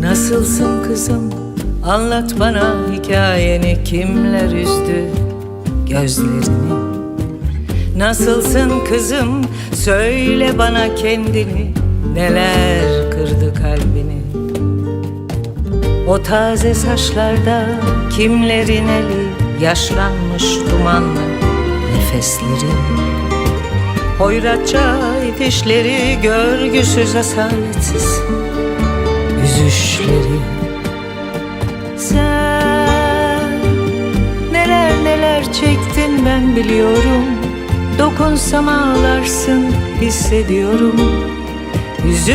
Nasılsın kızım? Anlat bana hikayeni kimler üzdü gözlerini? Nasılsın kızım? Söyle bana kendini neler kırdı kalbini? O taze saçlarda kimlerin eli yaşlanmış dumanlı nefesleri. Hoyratça itişleri görgüsüz asaletsiz yüzüşleri Sen neler neler çektin ben biliyorum. Dokunsam ağlarsın hissediyorum. Yüzü